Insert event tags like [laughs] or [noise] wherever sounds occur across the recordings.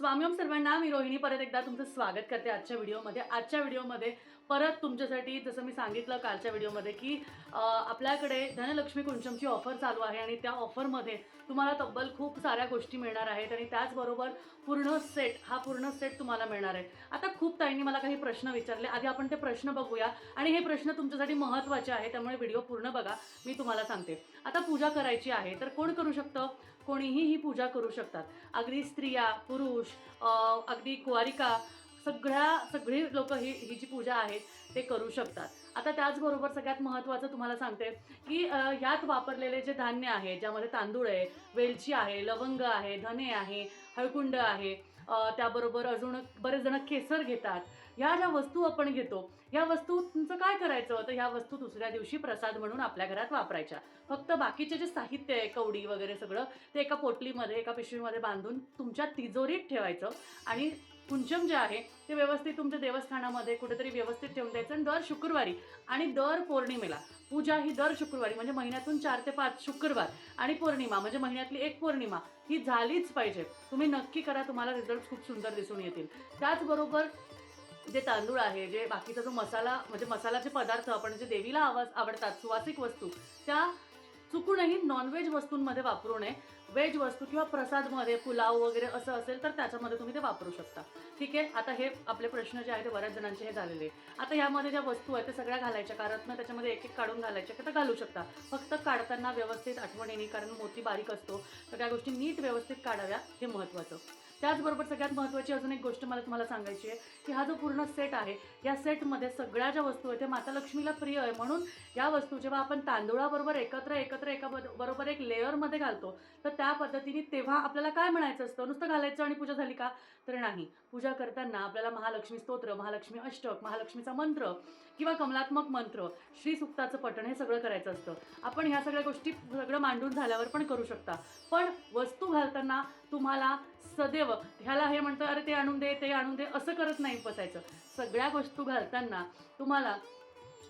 स्वामीम सर्वांना मी रोहिणी परत एकदा तुमचं स्वागत करते आजच्या व्हिडिओमध्ये आजच्या व्हिडिओमध्ये परत तुमच्यासाठी जसं मी सांगितलं कालच्या व्हिडिओमध्ये की आपल्याकडे धनलक्ष्मी कुंचमची ऑफर चालू आहे आणि त्या ऑफरमध्ये तुम्हाला तब्बल खूप साऱ्या गोष्टी मिळणार आहेत आणि त्याचबरोबर पूर्ण सेट हा पूर्ण सेट तुम्हाला मिळणार आहे. आता खूप ताईंनी मला काही प्रश्न विचारले. आधी आपण ते प्रश्न बघूया आणि हे प्रश्न तुमच्यासाठी महत्त्वाचे आहे त्यामुळे व्हिडिओ पूर्ण बघा मी तुम्हाला सांगते. आता पूजा करायची आहे तर कोण करू शकतं? कोणीही ही पूजा करू शकतात. अगदी स्त्रिया पुरुष अगदी कुवारिका सगळ्या सगळी लोक ही ही जी पूजा आहे ते करू शकतात. आता त्याचबरोबर सगळ्यात महत्त्वाचं तुम्हाला सांगते की ह्यात वापरलेले जे धान्य आहे ज्यामध्ये तांदूळ आहे वेलची आहे लवंग आहे धने आहे हळकुंड आहे त्याबरोबर अजून बरेच जण केसर घेतात. ह्या ज्या वस्तू आपण घेतो ह्या वस्तू तुमचं काय करायचं? तर ह्या वस्तू दुसऱ्या दिवशी प्रसाद म्हणून आपल्या घरात वापरायच्या. फक्त बाकीचे जे साहित्य आहे कवडी वगैरे सगळं ते एका पोटलीमध्ये एका पिशवीमध्ये बांधून तुमच्या तिजोरीत ठेवायचं आणि कुंचम जे आहे ते व्यवस्थित तुमच्या देवस्थानामध्ये कुठेतरी व्यवस्थित ठेवून द्यायचं आणि दर शुक्रवारी आणि दर पौर्णिमेला. पूजा ही दर शुक्रवारी म्हणजे महिन्यातून चार ते पाच शुक्रवार आणि पौर्णिमा म्हणजे महिन्यातली एक पौर्णिमा ही झालीच पाहिजे. तुम्ही नक्की करा तुम्हाला रिझल्ट खूप सुंदर दिसून येतील. त्याचबरोबर जे तांदूळ आहे जे बाकीचा जो मसाला म्हणजे मसाल्याचे पदार्थ आपण जे देवीला आवाज आवडतात सुवासिक वस्तू त्या चुकूनही नॉनव्हेज वस्तूंमध्ये वापरू नये. व्हेज वस्तू किंवा प्रसादमध्ये पुलाव वगैरे असं असेल तर त्याच्यामध्ये तुम्ही ते वापरू शकता. ठीक आहे? आता हे आपले प्रश्न जे आहेत ते बऱ्याच जणांचे हे झालेले आता यामध्ये ज्या वस्तू आहेत त्या सगळ्या घालायच्या. कारण त्याच्यामध्ये एक एक काढून घालायच्या की तर घालू शकता. फक्त काढताना व्यवस्थित आठवणीने कारण मोती बारीक असतो. तर त्या गोष्टी नीट व्यवस्थित काढाव्या हे महत्त्वाचं त्याचबरोबर सगळ्यात महत्त्वाची अजून एक गोष्ट मला तुम्हाला सांगायची आहे की हा जो पूर्ण सेट आहे या सेटमध्ये सगळ्या ज्या वस्तू आहेत त्या माता लक्ष्मीला प्रिय आहे. म्हणून या वस्तू जेव्हा आपण तांदूळाबरोबर एकत्र एकत्र एका बरोबर एक लेअरमध्ये घालतो तर त्या पद्धतीने तेव्हा आपल्याला काय म्हणायचं असतं? नुसतं घालायचं आणि पूजा झाली का? तर नाही. पूजा करताना आपल्याला महालक्ष्मी स्तोत्र महालक्ष्मी अष्टक महालक्ष्मीचा मंत्र किंवा कमलात्मक मंत्र श्री सुक्ताचं पठण हे सगळं करायचं असतं. आपण ह्या सगळ्या गोष्टी सगळं मांडून झाल्यावर पण करू शकता. पण वस्तू घालताना तुम्हाला सदैव. ह्याला हे म्हणतं अरे ते आणून दे ते आणून दे. असं करत नाही बसायचं. सगळ्या वस्तू घालताना तुम्हाला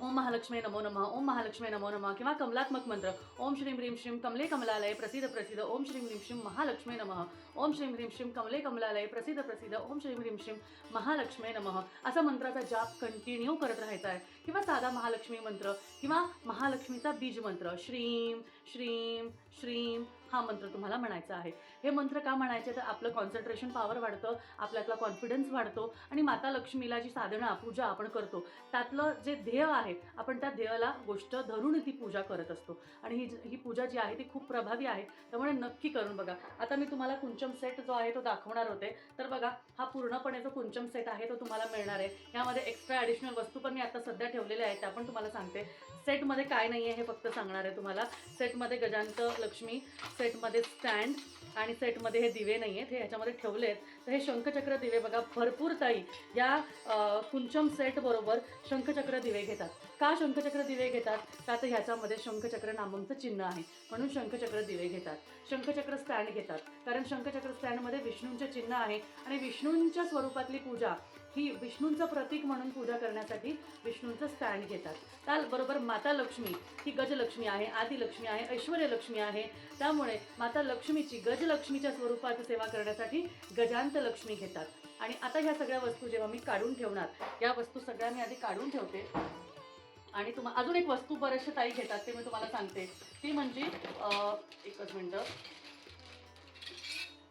ओम महालक्ष्मी नमो नमः ओम महालक्ष्मी नमो नमः किंवा कमलात्मक मंत्र ओम श्रीं ह्रीं श्रीं कमले कमलालय प्रसिद्ध प्रसिद्ध ओम श्रीं ह्रीं श्रीं महालक्ष्मी नमः ओम श्रीं ह्रीं श्रीं कमले कमलालय प्रसिद्ध प्रसिद्ध ओम श्रीं ह्रीं श्रीं महालक्ष्मी नमः. असा मंत्राचा जाप कंटिन्यू करत राहायचा आहे. किंवा साधा महालक्ष्मी मंत्र किंवा महालक्ष्मीचा बीज मंत्र श्रीं श्रीं श्रीं हा मंत्र तुम्हाला म्हणायचा आहे. हे मंत्र का म्हणायचे? तर आपलं कॉन्सन्ट्रेशन पॉवर वाढतं आपल्यातला कॉन्फिडन्स वाढतो आणि माता लक्ष्मीला जी साधना पूजा आपण करतो त्यातलं जे ध्येय आहे आपण त्या ध्येयाला गोष्ट धरून ती पूजा करत असतो. आणि ही ही पूजा जी आहे ती खूप प्रभावी आहे. त्यामुळे नक्की करून बघा. आता मी तुम्हाला कुंचम सेट जो आहे तो दाखवणार होते. तर बघा हा पूर्णपणे जो कुंचम सेट आहे तो तुम्हाला मिळणार आहे. यामध्ये एक्स्ट्रा ॲडिशनल वस्तू पण मी आता सध्या ठेवलेल्या आहेत त्या पण तुम्हाला सांगते. सेटमध्ये काय नाही आहे हे फक्त सांगणार आहे तुम्हाला. सेटमध्ये गजांत लक्ष्मी सेटमध्ये स्टँड आणि सेटमध्ये हे दिवे नाही आहेत हे ह्याच्यामध्ये ठेवले आहेत तर हे शंखचक्र दिवे बघा भरपूर ताई. या कुंचम सेटबरोबर शंखचक्र दिवे घेतात. का शंखचक्र दिवे घेतात? का तर ह्याच्यामध्ये शंखचक्र नामकचं चिन्ह आहे. म्हणून शंखचक्र दिवे घेतात. शंखचक्र स्टँड घेतात. कारण शंखचक्र स्टँडमध्ये विष्णूंचे चिन्ह आहे. आणि विष्णूंच्या स्वरूपातली पूजा ही विष्णूंचं प्रतीक म्हणून पूजा करण्यासाठी विष्णूंचं स्टँड घेतात. त्याचबरोबर माता लक्ष्मी ही गजलक्ष्मी आहे आदिलक्ष्मी आहे ऐश्वर्यलक्ष्मी आहे. त्यामुळे माता लक्ष्मीची गजलक्ष्मीच्या स्वरूपात सेवा करण्यासाठी गजांत लक्ष्मी घेतात. आणि आता ह्या सगळ्या वस्तू जेव्हा मी काढून ठेवणार या वस्तू सगळ्या मी आधी काढून ठेवते. आणि तुम्हा अजून एक वस्तू बऱ्याचशा ताई घेतात ते मी तुम्हाला सांगते. ती म्हणजे एकच मिनटं.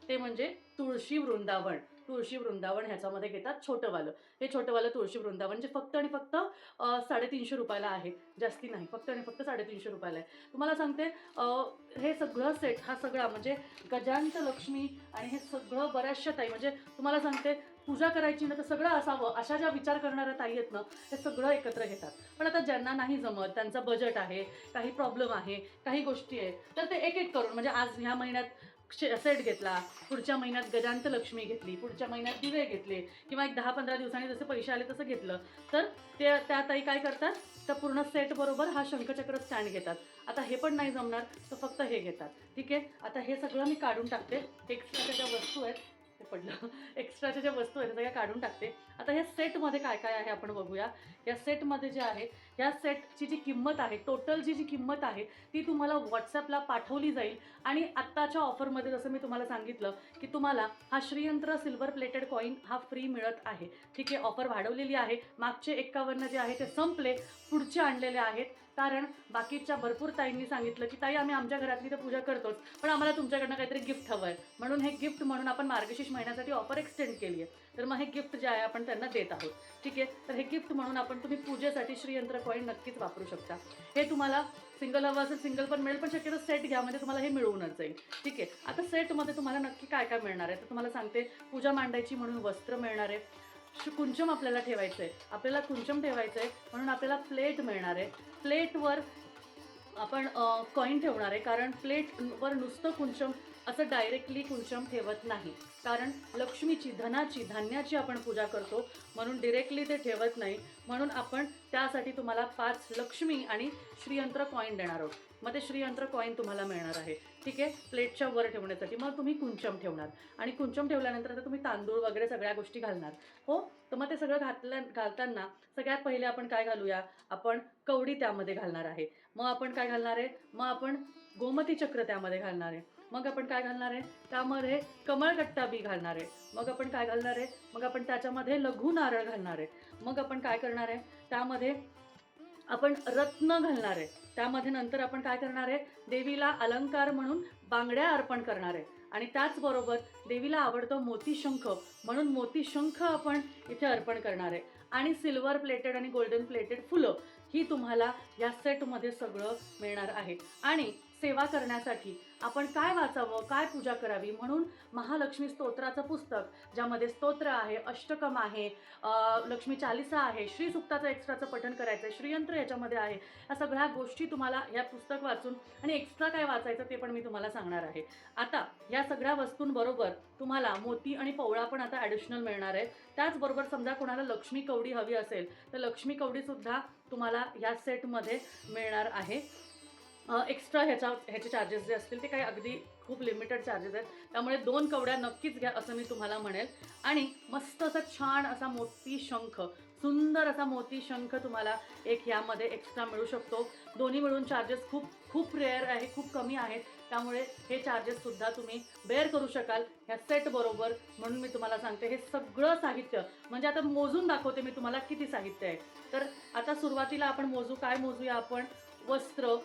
ते म्हणजे तुळशी वृंदावन. तुळशी वृंदावन ह्याच्यामध्ये घेतात छोटंवालं हे छोटंवालं तुळशी वृंदावन जे फक्त आणि फक्त साडेतीनशे रुपयाला आहे. जास्ती नाही फक्त आणि फक्त साडेतीनशे रुपयाला आहे. तुम्हाला सांगते हे सगळं सेट हा सगळा म्हणजे गजांत लक्ष्मी आणि हे सगळं बऱ्याचशा ताई म्हणजे तुम्हाला सांगते पूजा करायची ना तर सगळं असावं अशा ज्या विचार करणाऱ्या ताई आहेत ना ते सगळं एकत्र घेतात. पण आता ज्यांना नाही जमत त्यांचा बजेट आहे काही प्रॉब्लेम आहे काही गोष्टी आहेत तर ते एक एक करून म्हणजे आज ह्या महिन्यात सेट घेतला. पुढच्या महिन्यात गजांत लक्ष्मी घेतली. पुढच्या महिन्यात दिवे घेतले. किंवा एक दहा पंधरा दिवसांनी जसे पैसे आले तसं घेतलं. तर ते त्या ताई काय करतात? तर पूर्ण सेट बरोबर हा शंखचक्र स्टँड घेतात. आता हे पण नाही जमणार तर फक्त हे घेतात. ठीक आहे? आता हे सगळं मी काढून टाकते. एक्स्ट्राच्या ज्या वस्तू आहेत ते पडलं. [laughs] एक्स्ट्राच्या ज्या वस्तू आहेत त्या सगळ्या काढून टाकते. आता ह्या सेटमध्ये काय काय आहे आपण बघूया. या सेटमध्ये जे आहे ह्या सेटची जी किंमत आहे टोटल जी जी किंमत आहे ती तुम्हाला व्हॉट्सॲपला पाठवली जाईल. आणि आत्ताच्या ऑफरमध्ये जसं मी तुम्हाला सांगितलं की तुम्हाला हा श्रीयंत्र सिल्वर प्लेटेड कॉईन हा फ्री मिळत आहे. ठीक आहे ऑफर वाढवलेली आहे. मागचे एक्कावन्न जे आहे ते संपले. पुढचे आणलेले आहेत. कारण बाकीच्या भरपूर ताईंनी सांगितलं की ताई आम्ही आमच्या घरातली तर पूजा करतोच पण आम्हाला तुमच्याकडनं काहीतरी गिफ्ट हवं आहे म्हणून हे गिफ्ट म्हणून आपण मार्गशीर्ष महिन्यासाठी ऑफर एक्सटेंड केली आहे. तर मग हे गिफ्ट जे आहे आपण त्यांना देत आहोत. ठीक आहे तर हे गिफ्ट म्हणून आपण तुम्ही पूजेसाठी श्रीयंत्र कॉईन नक्कीच वापरू शकता. हे तुम्हाला सिंगल हवं असेल सिंगल पण मिळेल पण शक्यतो सेट घ्या म्हणजे तुम्हाला हे मिळूनच जाईल. ठीक आहे? आता सेटमध्ये तुम्हाला नक्की काय काय मिळणार आहे? तर तुम्हाला सांगते पूजा मांडायची म्हणून वस्त्र मिळणार आहे. कुंचम आपल्याला ठेवायचं आहे. आपल्याला कुंचम ठेवायचं आहे म्हणून आपल्याला प्लेट मिळणार आहे. प्लेटवर आपण कॉईन ठेवणार आहे कारण प्लेटवर नुसतं कुंचम असं डायरेक्टली कुंचम ठेवत नाही. कारण लक्ष्मीची धनाची धान्याची आपण पूजा करतो म्हणून डिरेक्टली ते ठेवत नाही. म्हणून आपण त्यासाठी तुम्हाला पाच लक्ष्मी आणि श्रीयंत्र कॉईन देणार आहोत. मग ते श्रीयंत्र कॉईन तुम्हाला मिळणार आहे. ठीक आहे? प्लेटच्या वर ठेवण्यासाठी. मग तुम्ही कुंचम ठेवणार. आणि कुंचम ठेवल्यानंतर आता तुम्ही तांदूळ वगैरे सगळ्या गोष्टी घालणार. हो? तर मग ते सगळं घातल्या घालताना सगळ्यात पहिले आपण काय घालूया? आपण कवडी त्यामध्ये घालणार आहे. मग आपण काय घालणार आहे? मग आपण गोमती चक्र त्यामध्ये घालणार आहे. मग आपण काय घालणार आहे? त्यामध्ये कमळगट्टा बी घालणार आहे. मग आपण काय घालणार आहे? मग आपण त्याच्यामध्ये लघु नारळ घालणार आहे. मग आपण काय करणार आहे? त्यामध्ये आपण रत्न घालणार आहे. त्यामध्ये नंतर आपण काय करणार आहे? देवीला अलंकार म्हणून बांगड्या अर्पण करणार आहे. आणि त्याचबरोबर देवीला आवडतो मोतीशंख. म्हणून मोतीशंख आपण इथे अर्पण करणार आहे. आणि सिल्वर प्लेटेड आणि गोल्डन प्लेटेड फुलं ही तुम्हाला या सेटमध्ये सगळं मिळणार आहे. आणि सेवा करण्यासाठी. आपण काय वाचावं काय पूजा करावी म्हणून महालक्ष्मी स्तोत्राचं पुस्तक ज्यामध्ये स्तोत्र आहे अष्टकम आहे लक्ष्मी चालिसा आहे श्री सुक्ताचं एक्स्ट्राचं पठण करायचं आहे श्रीयंत्र याच्यामध्ये आहे. या सगळ्या गोष्टी तुम्हाला या पुस्तक वाचून आणि एक्स्ट्रा काय वाचायचं ते पण मी तुम्हाला सांगणार आहे. आता या सगळ्या वस्तूंबरोबर तुम्हाला मोती आणि पवळा पण आता ॲडिशनल मिळणार आहे. त्याचबरोबर समजा कोणाला लक्ष्मी कवडी हवी असेल तर लक्ष्मी कवडीसुद्धा तुम्हाला या सेटमध्ये मिळणार आहे. एक्स्ट्रा ह्याच्या ह्याचे चार्जेस जे असतील ते काही अगदी खूप लिमिटेड चार्जेस आहेत. त्यामुळे दोन कवड्या नक्कीच घ्या असं मी तुम्हाला म्हणेल. आणि मस्त असा छान असा मोती शंख सुंदर असा मोती शंख तुम्हाला एक ह्यामध्ये एक्स्ट्रा मिळू शकतो. दोन्ही मिळून चार्जेस खूप खूप रेअर आहे खूप कमी आहेत. त्यामुळे हे चार्जेससुद्धा तुम्ही बेअर करू शकाल ह्या सेट बरोबर. म्हणून मी तुम्हाला सांगते हे सगळं साहित्य म्हणजे आता मोजून दाखवते मी तुम्हाला किती साहित्य आहे. तर आता सुरुवातीला आपण मोजू काय मोजूया आपण? वस्त्र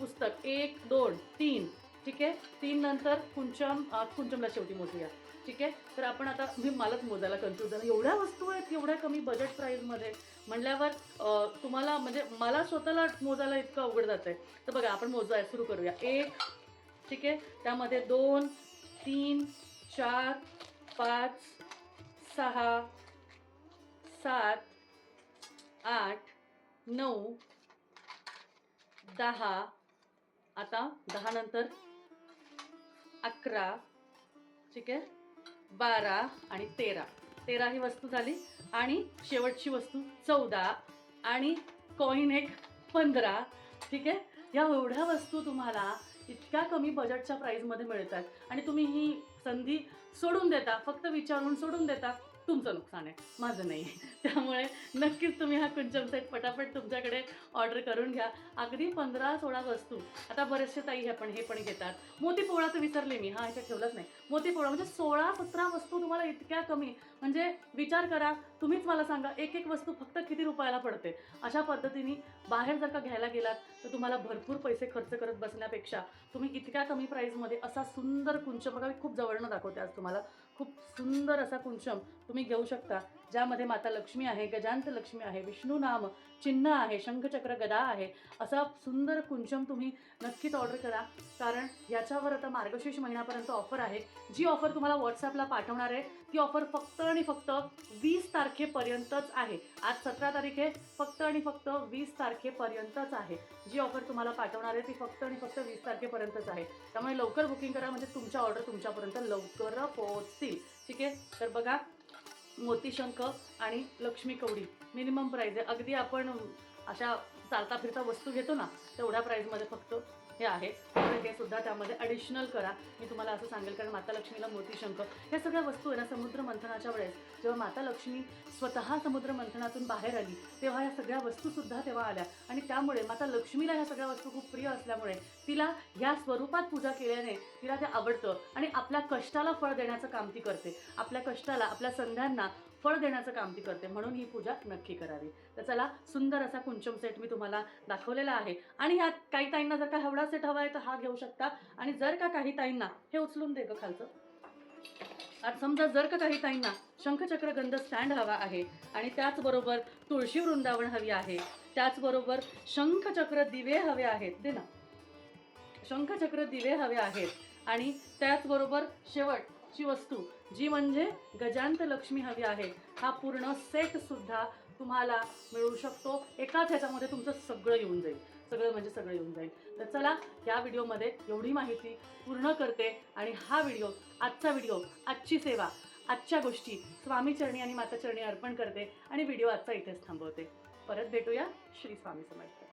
पुस्तक. एक दोन तीन. ठीक आहे? तीन नंतर कुंचम कुंचमला शेवटी मोजूया. ठीक आहे? तर आपण आता मी मलाच मोजायला कन्फ्यूज झालं एवढ्या वस्तू आहेत एवढ्या कमी बजेट प्राईजमध्ये म्हणल्यावर तुम्हाला म्हणजे मला स्वतःला मोजायला इतकं अवघड जात आहे तर बघा आपण मोजाय सुरू करूया. एक ठीक आहे? त्यामध्ये दोन तीन चार पाच सहा सात आठ नऊ दहा आता दहा नंतर अकरा ठीक आहे? बारा आणि तेरा. तेरा ही वस्तू झाली आणि शेवटची वस्तू चौदा आणि कॉईन एक पंधरा. ठीक आहे? या एवढ्या वस्तू तुम्हाला इतक्या कमी बजेटच्या प्राईजमध्ये मिळतात आणि तुम्ही ही संधी सोडून देता फक्त विचारून सोडून देता. तुमचं नुकसान आहे. माझं नाही [laughs] त्यामुळे नक्कीच तुम्ही हा कुंचम सेट पटापट तुमच्याकडे ऑर्डर करून घ्या. अगदी पंधरा सोळा वस्तू. आता बरेचसे ताई ह्या पण हे पण घेतात. मोती पोळाचं विसरले मी. हा ह्याच्यात ठेवलंच नाही. मोती पोळा म्हणजे सोळा सतरा वस्तू तुम्हाला इतक्या कमी म्हणजे विचार करा तुम्हीच मला सांगा एक एक वस्तू फक्त किती रुपयाला पडते? अशा पद्धतीने बाहेर जर का घ्यायला गेलात तर तुम्हाला भरपूर पैसे खर्च करत बसण्यापेक्षा तुम्ही इतक्या कमी प्राईजमध्ये असा सुंदर कुंचम बघा मी खूप जवळनं दाखवते आज तुम्हाला खूप सुंदर असा कुंचम तुम्ही घेऊ शकता. ज्यामध्ये माता लक्ष्मी आहे गजांत लक्ष्मी आहे विष्णू नाम चिन्ह आहे शंखचक्र गदा आहे असा सुंदर कुंचम तुम्ही नक्कीच ऑर्डर करा. कारण याच्यावर आता मार्गशीर्ष महिन्यापर्यंत ऑफर आहे. जी ऑफर तुम्हाला व्हॉट्सॲपला पाठवणार आहे ती ऑफर फक्त आणि फक्त वीस तारखेपर्यंतच आहे. आज सतरा तारीख आहे फक्त आणि फक्त वीस तारखेपर्यंतच आहे. जी ऑफर तुम्हाला पाठवणार आहे ती फक्त आणि फक्त वीस तारखेपर्यंतच आहे. त्यामुळे लवकर बुकिंग करा म्हणजे तुमच्या ऑर्डर तुमच्यापर्यंत लवकर पोहोचतील. ठीक आहे? तर बघा मोतीशंख आणि लक्ष्मी कवडी. मिनिमम प्राईज आहे. अगदी आपण अशा चालता फिरता वस्तू घेतो ना तेवढ्या प्राईजमध्ये फक्त हे आहे. तर हे सुद्धा त्यामध्ये ॲडिशनल करा. मी तुम्हाला असं सांगेल कारण माता लक्ष्मीला मोती शंख ह्या सगळ्या वस्तू आहे ना समुद्र मंथनाच्या वेळेस. जेव्हा माता लक्ष्मी स्वतः समुद्र मंथनातून बाहेर आली तेव्हा ह्या सगळ्या वस्तूसुद्धा तेव्हा आल्या. आणि त्यामुळे माता लक्ष्मीला ह्या सगळ्या वस्तू खूप प्रिय असल्यामुळे तिला ह्या स्वरूपात पूजा केल्याने तिला ते आवडतं आणि आपल्या कष्टाला फळ देण्याचं काम ती करते. आपल्या कष्टाला आपल्या संध्यांना फळ देण्याचं काम ती करते म्हणून ही पूजा नक्की करावी. तर चला सुंदर असा कुंचम सेट मी तुम्हाला दाखवलेला आहे. आणि ह्यात काही ताईंना जर का हवडा सेट हवा आहे तर हा घेऊ शकता. आणि जर का काही ताईंना हे उचलून दे ग खालचं. आता समजा जर का काही ताईंना शंखचक्र गंध स्टँड हवा आहे आणि त्याचबरोबर तुळशी वृंदावन हवी आहे त्याचबरोबर शंखचक्र दिवे हवे आहेत दे ना. शंखचक्र दिवे हवे आहेत आणि त्याचबरोबर शेवट ची वस्तू जी म्हणजे गजांत लक्ष्मी हवी आहे हा पूर्ण सेट सुद्धा तुम्हाला मिळू शकतो. एकाच ह्याच्यामध्ये तुमचं सगळं येऊन जाईल. सगळं म्हणजे सगळं येऊन जाईल. तर चला या व्हिडिओमध्ये एवढी माहिती पूर्ण करते आणि हा व्हिडिओ आजचा व्हिडिओ आजची सेवा आजच्या गोष्टी स्वामी चरणी आणि माता चरणी अर्पण करते आणि व्हिडिओ आजचा इथेच थांबवते. परत भेटूया श्री स्वामी समर्थ.